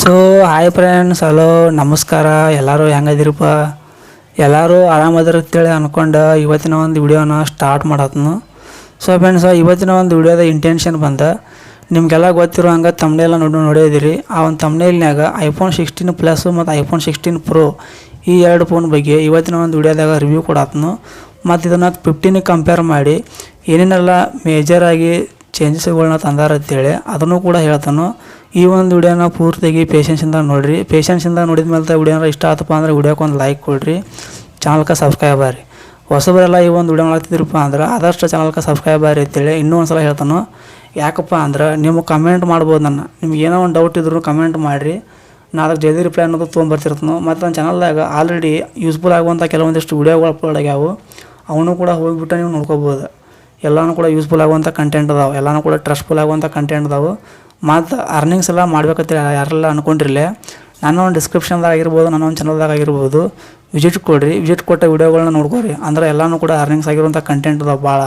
So hi friends hello ನಮಸ್ಕಾರ. ಎಲ್ಲರೂ ಹೆಂಗದಿರಪ್ಪ? ಎಲ್ಲರೂ ಆರಾಮದಿರ ಅಂತೇಳಿ ಅನ್ಕೊಂಡು ಇವತ್ತಿನ ಒಂದು ವಿಡಿಯೋನ ಸ್ಟಾರ್ಟ್ ಮಾಡತ್ನು. ಸೊ ಫ್ರೆಂಡ್ಸ್ ಇವತ್ತಿನ ಒಂದು ವಿಡಿಯೋದ ಇಂಟೆನ್ಷನ್ ಬಂದ, ನಿಮಗೆಲ್ಲ ಗೊತ್ತಿರೋ ಹಂಗೆ ತಮ್ಮನೆಲ್ಲ ನೋಡಿ ನೋಡಿದಿರಿ. ಆ ಒಂದು ತಮ್ಮನೇಲ್ನಾಗ ಐಫೋನ್ ಸಿಕ್ಸ್ಟೀನ್ ಪ್ಲಸ್ ಮತ್ತು ಐಫೋನ್ ಸಿಕ್ಸ್ಟೀನ್ ಪ್ರೋ ಈ ಎರಡು ಫೋನ್ ಬಗ್ಗೆ ಇವತ್ತಿನ ಒಂದು ವಿಡಿಯೋದಾಗ ರಿವ್ಯೂ ಕೊಡತ್ನು. ಮತ್ತು ಇದನ್ನು ಫಿಫ್ಟೀನಿಗೆ ಕಂಪೇರ್ ಮಾಡಿ, ಏನೇನೆಲ್ಲ ಮೇಜರಾಗಿ ಚೇಂಜಸ್ಗಳನ್ನ ತಂದಾರ ಅಂತೇಳಿ ಅದನ್ನು ಕೂಡ ಹೇಳ್ತಾನು. ಈ ಒಂದು ವಿಡಿಯೋನ ಪೂರ್ತಿಯಾಗಿ ಪೇಷನ್ಸಿಂದ ನೋಡಿರಿ. ಪೇಷನ್ಸಿಂದ ನೋಡಿದ ಮೇಲೆ ವಿಡಿಯೋನ ಇಷ್ಟ ಆತಪ್ಪ ಅಂದ್ರೆ ವಿಡಿಯೋಕ್ಕೆ ಒಂದು ಲೈಕ್ ಕೊಡಿರಿ. ಚಾನಲ್ಗೆ ಸಬ್ಸ್ಕ್ರೈಬ್ ಆಗ್ರಿ. ಹೊಸಬರೆಲ್ಲ ಈ ಒಂದು ವಿಡಿಯೋ ಮಾಡ್ತಿದ್ರಪ್ಪ ಅಂದ್ರೆ ಆದಷ್ಟು ಚಾನಲ್ಗೆ ಸಬ್ಸ್ಕ್ರೈಬ್ ಆಗ್ರಿ ಅಂತೇಳಿ ಇನ್ನೂ ಒಂದು ಸಲ ಹೇಳ್ತಾನು. ಯಾಕಪ್ಪ ಅಂದ್ರೆ ನೀವು ಕಮೆಂಟ್ ಮಾಡ್ಬೋದು ನನ್ನ. ನಿಮ್ಗೆ ಏನೋ ಒಂದು ಡೌಟ್ ಇದ್ರು ಕಮೆಂಟ್ ಮಾಡಿರಿ. ನಾ ಅದಕ್ಕೆ ಜಲ್ದಿ ರಿಪ್ಲೈ ಅನ್ನೋದು ತೊಗೊಂಬರ್ತಿರ್ತಾನು. ಮತ್ತು ನನ್ನ ಚಾನಲ್ದಾಗ ಆಲ್ರೆಡಿ ಯೂಸ್ಫುಲ್ ಆಗುವಂಥ ಕೆಲವೊಂದಿಷ್ಟು ವಿಡಿಯೋಗಳು ಅಪ್ಲೋಡ್ ಆಗ್ಯಾವು. ಅವನು ಕೂಡ ಹೋಗಿಬಿಟ್ಟು ನೀವು ನೋಡ್ಕೋಬೋದು. ಎಲ್ಲನೂ ಕೂಡ ಯೂಸ್ಫುಲ್ ಆಗುವಂಥ ಕಂಟೆಂಟ್ ಅದಾವೆ. ಎಲ್ಲನೂ ಕೂಡ ಟ್ರಸ್ಟ್ಫುಲ್ ಆಗುವಂಥ ಕಂಟೆಂಟ್ ಅದಾವೆ. ಮತ್ತು ಅರ್ನಿಂಗ್ಸ್ ಎಲ್ಲ ಮಾಡ್ಬೇಕಂತ ಯಾರೆಲ್ಲ ಅನ್ಕೊಂಡಿರಲಿ, ನನ್ನ ಒಂದು ಡಿಸ್ಕ್ರಿಪ್ಷನ್ದಾಗ ಆಗಿರ್ಬೋದು, ನನ್ನ ಒಂದು ಚಾನಲ್ದಾಗ ಆಗಿರ್ಬೋದು ವಿಸಿಟ್ ಕೊಡಿರಿ. ವಿಸಿಟ್ ಕೊಟ್ಟ ವೀಡಿಯೋಗಳನ್ನ ನೋಡ್ಕೊರಿ. ಅಂದ್ರೆ ಎಲ್ಲನೂ ಕೂಡ ಅರ್ನಿಂಗ್ಸ್ ಆಗಿರುವಂಥ ಕಂಟೆಂಟ್ ಅದಾವೆ ಭಾಳ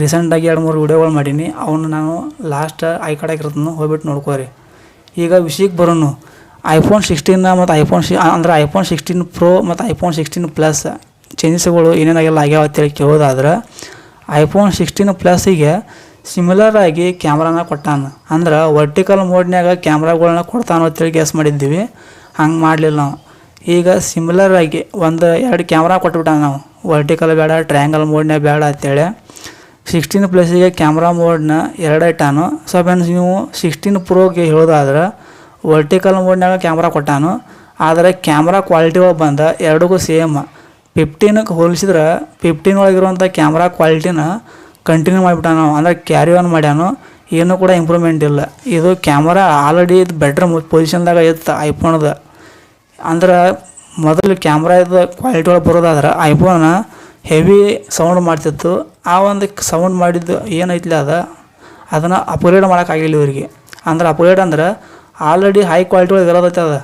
ರೀಸೆಂಟಾಗಿ ಎರಡು ಮೂರು ವೀಡಿಯೋಗಳು ಮಾಡೀನಿ. ಅವನ್ನ ನಾನು ಲಾಸ್ಟ್ ಐ ಕಡೆಗಿರ್ತನು ಹೋಗ್ಬಿಟ್ಟು ನೋಡ್ಕೋರಿ. ಈಗ ವಿಷಯಕ್ಕೆ ಬರೋನು ಐಫೋನ್ ಸಿಕ್ಸ್ಟೀನ ಮತ್ತು ಐಫೋನ್ ಸಿ, ಅಂದರೆ ಐಫೋನ್ ಸಿಕ್ಸ್ಟೀನ್ ಪ್ರೋ ಮತ್ತು ಐಫೋನ್ ಸಿಕ್ಸ್ಟೀನ್ ಪ್ಲಸ್ ಚೇಂಜಸ್ಗಳು ಏನೇನಾಗೆಲ್ಲ ಆಗ್ಯಾವ ಅಂತೇಳಿ ಕೇಳೋದಾದ್ರೆ ಐಫೋನ್ ಸಿಕ್ಸ್ಟೀನ್ ಪ್ಲಸ್ಸಿಗೆ ಸಿಮಿಲರ್ ಆಗಿ ಕ್ಯಾಮ್ರಾನ ಕೊಟ್ಟಾನ. ಅಂದ್ರೆ ವರ್ಟಿಕಲ್ ಮೋಡ್ನ್ಯಾಗ ಕ್ಯಾಮ್ರಾಗಳನ್ನ ಕೊಡ್ತಾನ ಅಂತೇಳಿ ಗೆಸ್ ಮಾಡಿದ್ದೀವಿ. ಹಂಗೆ ಮಾಡಲಿಲ್ಲ ನಾವು. ಈಗ ಸಿಮಿಲರ್ ಆಗಿ ಒಂದು ಎರಡು ಕ್ಯಾಮ್ರಾ ಕೊಟ್ಬಿಟ್ಟಾನ ನಾವು. ವರ್ಟಿಕಲ್ ಬೇಡ ಟ್ರಯಾಂಗಲ್ ಮೋಡ್ನ್ಯಾಗ ಬೇಡ ಅಂತೇಳಿ ಸಿಕ್ಸ್ಟೀನ್ ಪ್ಲಸ್ಸಿಗೆ ಕ್ಯಾಮ್ರಾ ಮೋಡ್ನ ಎರಡು ಇಟ್ಟಾನು. ಸೊ ಫ್ರೆಂಡ್ಸ್ ನೀವು ಸಿಕ್ಸ್ಟೀನ್ ಪ್ರೋಗೆ ಹೇಳೋದಾದ್ರೆ ವರ್ಟಿಕಲ್ ಮೋಡ್ನ್ಯಾಗ ಕ್ಯಾಮ್ರಾ ಕೊಟ್ಟಾನು. ಆದರೆ ಕ್ಯಾಮ್ರಾ ಕ್ವಾಲಿಟಿ ಒಳಗೆ ಬಂದ ಎರಡಿಗೂ ಸೇಮ್ ಫಿಫ್ಟೀನಕ್ಕೆ ಹೋಲಿಸಿದ್ರೆ ಫಿಫ್ಟೀನ್ ಒಳಗಿರುವಂಥ ಕ್ಯಾಮ್ರಾ ಕ್ವಾಲಿಟಿನ ಕಂಟಿನ್ಯೂ ಮಾಡಿಬಿಟ್ಟಾನು ಅಂದರೆ ಕ್ಯಾರಿ ಆನ್ ಮಾಡ್ಯಾನು. ಏನೂ ಕೂಡ ಇಂಪ್ರೂವ್ಮೆಂಟ್ ಇಲ್ಲ. ಇದು ಕ್ಯಾಮ್ರಾ ಆಲ್ರೆಡಿ ಇದು ಬೆಟ್ರ್ ಪೊಸಿಷನ್ದಾಗ ಇತ್ತು ಐಫೋನ್ದು ಅಂದ್ರೆ ಮೊದಲು ಕ್ಯಾಮ್ರಾ ಇದು ಕ್ವಾಲಿಟಿ ಒಳಗೆ ಬರೋದಾದ್ರೆ ಐಫೋನ್ ಹೆವಿ ಸೌಂಡ್ ಮಾಡ್ತಿತ್ತು. ಆ ಒಂದು ಸೌಂಡ್ ಮಾಡಿದ್ದು ಏನೈತಿಲ್ಲ ಅದು, ಅದನ್ನು ಅಪ್ಗ್ರೇಡ್ ಮಾಡೋಕ್ಕಾಗಿಲ್ಲ ಇವರಿಗೆ. ಅಂದ್ರೆ ಅಪ್ಗ್ರೇಡ್ ಅಂದ್ರೆ ಆಲ್ರೆಡಿ ಹೈ ಕ್ವಾಲಿಟಿ ಒಳಗೆ ಇರೋದೈತೆ ಅದು.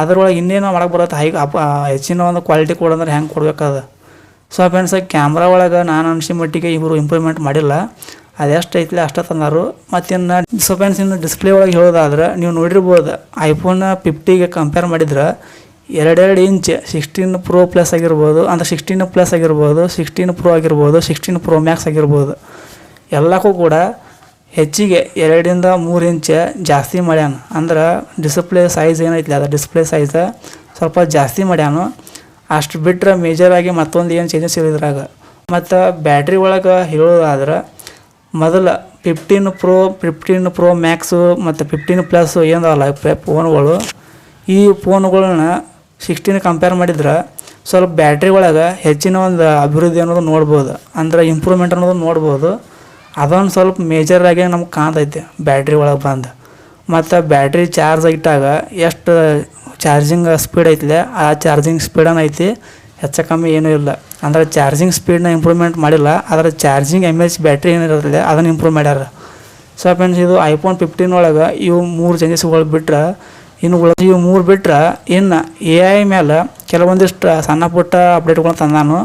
ಅದ್ರೊಳಗೆ ಇನ್ನೇನು ಮಾಡಕ್ಕೆ ಬರುತ್ತೆ? ಹೈ ಅಪ್ ಹೆಚ್ಚಿನ ಒಂದು ಕ್ವಾಲಿಟಿ ಕೊಡಂದ್ರೆ ಹೆಂಗೆ ಕೊಡ್ಬೇಕದು ಸೊ ಫ್ರೆಂಡ್ಸ್ ಕ್ಯಾಮ್ರಾ ಒಳಗೆ ನಾನು ಅನ್ಸಿ ಮಟ್ಟಿಗೆ ಇವರು ಇಂಪ್ರೂವ್ಮೆಂಟ್ ಮಾಡಿಲ್ಲ. ಅದೆಷ್ಟು ಐತಿಲ್ಲ ಅಷ್ಟೇ ಮತ್ತು ಇನ್ನು ಸೊ ಫ್ರೆಂಡ್ಸ್ ಇನ್ನು ಡಿಸ್ಪ್ಲೇ ಒಳಗೆ ಹೇಳೋದಾದ್ರೆ, ನೀವು ನೋಡಿರ್ಬೋದು ಐಫೋನ್ ಫಿಫ್ಟಿಗೆ ಕಂಪೇರ್ ಮಾಡಿದ್ರೆ, ಎರಡೆರಡು ಇಂಚ್ ಸಿಕ್ಸ್ಟೀನ್ ಪ್ರೋ ಪ್ಲಸ್ ಆಗಿರ್ಬೋದು, ಅಂದ್ರೆ ಸಿಕ್ಸ್ಟೀನ್ ಪ್ಲಸ್ ಆಗಿರ್ಬೋದು ಸಿಕ್ಸ್ಟೀನ್ ಪ್ರೋ ಆಗಿರ್ಬೋದು ಸಿಕ್ಸ್ಟೀನ್ ಪ್ರೋ ಮ್ಯಾಕ್ಸ್ ಆಗಿರ್ಬೋದು, ಎಲ್ಲಕ್ಕೂ ಕೂಡ ಹೆಚ್ಚಿಗೆ ಎರಡರಿಂದ ಮೂರು ಇಂಚ್ ಜಾಸ್ತಿ ಮಾಡ್ಯಾನ. ಅಂದ್ರೆ ಡಿಸ್ಪ್ಲೇ ಸೈಜ್ ಏನೈತಿ ಅದು ಡಿಸ್ಪ್ಲೇ ಸೈಜ್ ಸ್ವಲ್ಪ ಜಾಸ್ತಿ ಮಾಡ್ಯಾನು. ಅಷ್ಟು ಬಿಟ್ಟರೆ ಮೇಜರಾಗಿ ಮತ್ತೊಂದು ಏನು ಚೇಂಜಸ್ ಇರೋದ್ರಾಗ ಮತ್ತು ಬ್ಯಾಟ್ರಿ ಒಳಗೆ ಹೇಳೋದಾದ್ರೆ, ಮೊದಲು fifteen pro fifteen pro max ಮತ್ತು ಫಿಫ್ಟೀನ್ ಪ್ಲಸ್ಸು ಏನದಲ್ಲ ಫೋನ್ಗಳು ಈ ಫೋನ್ಗಳನ್ನ ಸಿಕ್ಸ್ಟೀನ್ ಕಂಪೇರ್ ಮಾಡಿದ್ರೆ, ಸ್ವಲ್ಪ ಬ್ಯಾಟ್ರಿ ಒಳಗೆ ಹೆಚ್ಚಿನ ಒಂದು ಅಭಿವೃದ್ಧಿ ಅನ್ನೋದು ನೋಡ್ಬೋದು. ಅಂದ್ರೆ ಇಂಪ್ರೂವ್ಮೆಂಟ್ ಅನ್ನೋದು ನೋಡ್ಬೋದು. ಅದೊಂದು ಸ್ವಲ್ಪ ಮೇಜರಾಗಿ ನಮ್ಗೆ ಕಾಣ್ತೈತೆ ಬ್ಯಾಟ್ರಿ ಒಳಗೆ ಬಂದು. ಮತ್ತು ಬ್ಯಾಟ್ರಿ ಚಾರ್ಜ್ ಇಟ್ಟಾಗ ಎಷ್ಟು ಚಾರ್ಜಿಂಗ್ ಸ್ಪೀಡ್ ಐತಿದೆ ಆ ಚಾರ್ಜಿಂಗ್ ಸ್ಪೀಡನ್ನು ಐತಿ ಹೆಚ್ಚು ಕಮ್ಮಿ ಏನೂ ಇಲ್ಲ. ಅಂದರೆ ಚಾರ್ಜಿಂಗ್ ಸ್ಪೀಡ್ನ ಇಂಪ್ರೂವ್ಮೆಂಟ್ ಮಾಡಿಲ್ಲ, ಆದರೆ ಚಾರ್ಜಿಂಗ್ ಎಂ ಎಚ್ ಬ್ಯಾಟ್ರಿ ಏನಿರೋದಿಲ್ಲ ಅದನ್ನು ಇಂಪ್ರೂವ್ ಮಾಡ್ಯಾರ. ಸೊ ಫ್ರೆಂಡ್ಸ್ ಇದು ಐಫೋನ್ ಫಿಫ್ಟೀನ್ ಒಳಗೆ ಇವು ಮೂರು ಚೇಂಜಸ್ಗಳು ಬಿಟ್ರೆ, ಇನ್ನು ಉಳ ಇವು ಮೂರು ಬಿಟ್ರೆ ಇನ್ನು ಎ ಐ ಮೇಲೆ ಕೆಲವೊಂದಿಷ್ಟು ಸಣ್ಣ ಪುಟ್ಟ ಅಪ್ಡೇಟ್ಗಳನ್ನ ತಂದಾನು,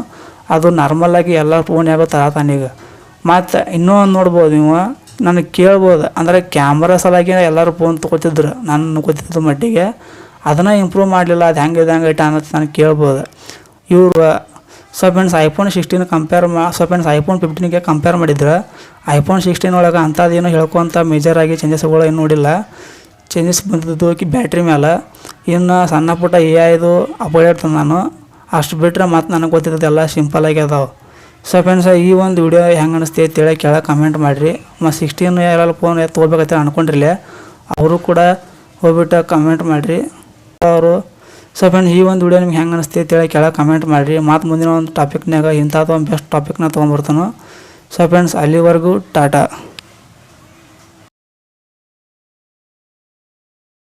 ಅದು ನಾರ್ಮಲಾಗಿ ಎಲ್ಲ ಫೋನ್ಯಾಗ ತರತಾನೀಗ ಮತ್ತು ಇನ್ನೂ ಒಂದು ನೋಡ್ಬೋದು ನೀವು ನನಗೆ ಕೇಳ್ಬೋದು. ಅಂದರೆ ಕ್ಯಾಮ್ರಾ ಸಲಾಗಿ ಎಲ್ಲರೂ ಫೋನ್ ತೊಗೋತಿದ್ರು, ನಾನು ಗೊತ್ತಿದ್ದ ಮಟ್ಟಿಗೆ. ಅದನ್ನು ಇಂಪ್ರೂವ್ ಮಾಡಲಿಲ್ಲ, ಅದು ಹೆಂಗೆ ಹೆಂಗೆ ಐಟ ಅನ್ನೋದು ನಾನು ಕೇಳ್ಬೋದು. ಇವರು so friends iPhone sixteen compare ಮಾ ಸೊ ಫ್ರೆಂಡ್ಸ್ ಐಫೋನ್ ಫಿಫ್ಟೀನ್ಗೆ ಕಂಪೇರ್ ಮಾಡಿದ್ರೆ ಐಫೋನ್ ಸಿಕ್ಸ್ಟೀನ್ ಒಳಗೆ ಅಂಥದ್ದೇನು ಹೇಳ್ಕೊಂತ ಮೇಜರಾಗಿ ಚೇಂಜಸ್ಗಳು ಏನು ನೋಡಿಲ್ಲ. ಚೇಂಜಸ್ ಬಂದಿದ್ದು ಬ್ಯಾಟ್ರಿ ಮೇಲೆ ಇನ್ನು ಸಣ್ಣ ಪುಟ್ಟ ಎ ಐದು ಅಪ್ಗ್ರೇಡ್ ತಂದಾನು ಅಷ್ಟು ಬಿಟ್ಟರೆ ಮತ್ತು ನನಗೆ ಗೊತ್ತಿದ್ದದ್ದು ಸಿಂಪಲ್ ಆಗಿ ಅದಾವೆ. ಸೊ ಫ್ರೆಂಡ್ಸ್ ಈ ಒಂದು ವಿಡಿಯೋ ಹೆಂಗೆ ಅನಿಸ್ತಿ ಅಂತೇಳಿ ಕೆಳಗೆ ಕಮೆಂಟ್ ಮಾಡಿರಿ. ಮತ್ತು ಸಿಕ್ಸ್ಟೀನ್ ಯಾರಲ್ಲ ಫೋನ್ ತೊಗೋಬೇಕಂತ ಅನ್ಕೊಂಡಿರಲಿ, ಅವರು ಕೂಡ ಹೋಗ್ಬಿಟ್ಟು ಕಮೆಂಟ್ ಮಾಡಿರಿ. ಅವರು ಸೊ ಫ್ರೆಂಡ್ಸ್ ಈ ಒಂದು ವಿಡಿಯೋ ನಿಮ್ಗೆ ಹೆಂಗೆ ಅನಿಸ್ತಿ ಅಂತೇಳಿ ಕೆಳಗೆ ಕಮೆಂಟ್ ಮಾಡಿರಿ. ಮತ್ತು ಮುಂದಿನ ಒಂದು ಟಾಪಿಕ್ನಾಗ ಇಂಥದ್ದು ಒಂದು ಬೆಸ್ಟ್ ಟಾಪಿಕ್ನ ತೊಗೊಂಬರ್ತಾನು ಸೊ ಫ್ರೆಂಡ್ಸ್ ಅಲ್ಲಿವರೆಗೂ ಟಾಟಾ.